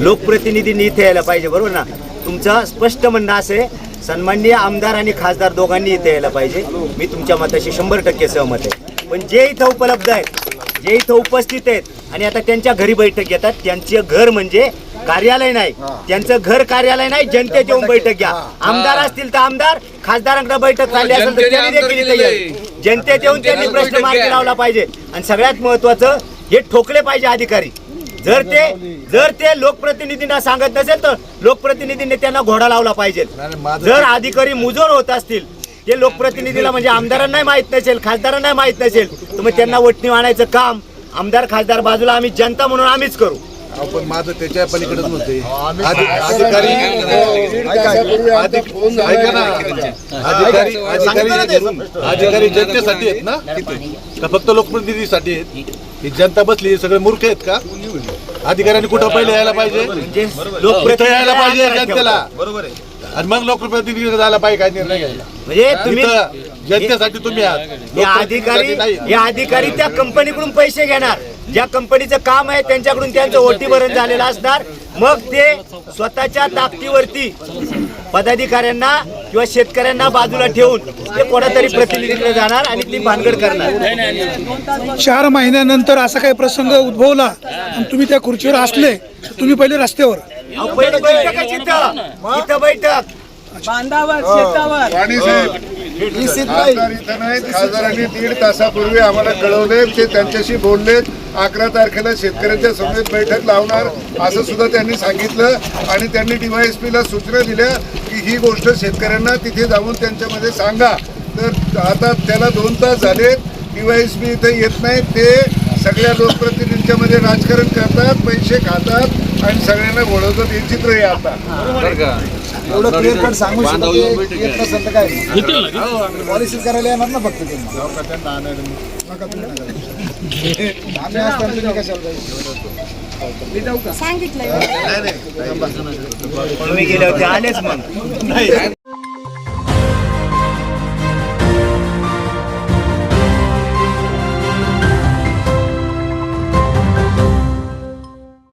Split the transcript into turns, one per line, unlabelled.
लोकप्रतिनिधींनी इथे यायला पाहिजे बरोबर ना? तुमचं स्पष्ट म्हणणं असं आहे सन्माननीय आमदार आणि खासदार दोघांनी इथे यायला पाहिजे. मी तुमच्या मताशी शंभर टक्के सहमत आहे. पण जे इथं उपलब्ध आहेत जे इथं उपस्थित आहेत आणि आता त्यांच्या घरी बैठक घेतात त्यांचे घर म्हणजे कार्यालय नाही. त्यांचं घर कार्यालय नाही जनतेत येऊन बैठक घ्या. आमदार असतील तर आमदार खासदारांकडे बैठक चालली असेल तर त्यांनी देखील इथे यायचं. जनतेत येऊन त्यांनी प्रश्न मार्गी. लावला पाहिजे. आणि सगळ्यात महत्वाचं हे ठोकले पाहिजे अधिकारी. जर ते जर ते लोकप्रतिनिधींना सांगत नसेल तर लोकप्रतिनिधींनी त्यांना घोडा लावला पाहिजे. जर अधिकारी मुजोर होत असतील ते लोकप्रतिनिधीला म्हणजे आमदारांना माहीत नसेल खासदारांना माहीत नसेल तर मग त्यांना वटणी आणायचं काम आमदार खासदार बाजूला आम्ही जनता म्हणून आम्हीच करू.
पण माझं त्याच्या पलीकडेच नव्हते अधिकारी ना अधिकारी अधिकारी अधिकारी जनतेसाठी आहेत ना का फक्त लोकप्रतिनिधीसाठी आहेत? ही जनता बसली सगळे मूर्ख आहेत का? अधिकाऱ्यांनी कुठं पहिले यायला पाहिजे? इथं यायला पाहिजे
लोकप्रतिनिधी
जनतेला? बरोबर आहे. आणि मग लोकप्रतिनिधी झाला पाहिजे काय निर्णय घ्यायला?
म्हणजे तुम्ही
इथं जनतेसाठी तुम्ही आहात.
हे अधिकारी
नाही.
हे अधिकारी त्या कंपनीकडून पैसे घेणार. ज्या कंपनीचं काम आहे त्यांच्याकडून त्यांचं ओटी भरण झालेलं असणार. मग ते स्वतःच्या ताकदीवरती पदाधिकाऱ्यांना किंवा शेतकऱ्यांना बाजूला ठेवून ते कोणातरी प्रतिनिधीकडे जाणार आणि ती भानगड करणार.
चार महिन्यानंतर असा काही प्रसंग उद्भवला आणि तुम्ही त्या खुर्चीवर असले तुम्ही पहिले रस्त्यावर.
पहिली इथं बैठक.
बांधावर शेतावर.
खासदार इथं नाहीत. खासदारांनी दीड तासापूर्वी आम्हाला कळवले ते त्यांच्याशी बोललेत अकरा तारखेला शेतकऱ्यांच्या समेत बैठक लावणार असं सुद्धा त्यांनी सांगितलं. आणि त्यांनी DYSP ला सूचना दिल्या. की ही गोष्ट शेतकऱ्यांना तिथे जाऊन त्यांच्यामध्ये सांगा. तर आता त्याला दोन तास झाले बी इथे येत नाही. ते सगळ्या लोकप्रतिनिधींच्यामध्ये राजकारण करतात पैसे खातात आणि सगळ्यांना घोडवतात. हे चित्र आहे आता.
एवढं क्लिअर कट सांगू शकतो ते येत नसेल तर काय? पॉलिसी करायला येणार ना फक्त तुम्ही पाहिजे
तुम्ही गेले होते आलेच मग.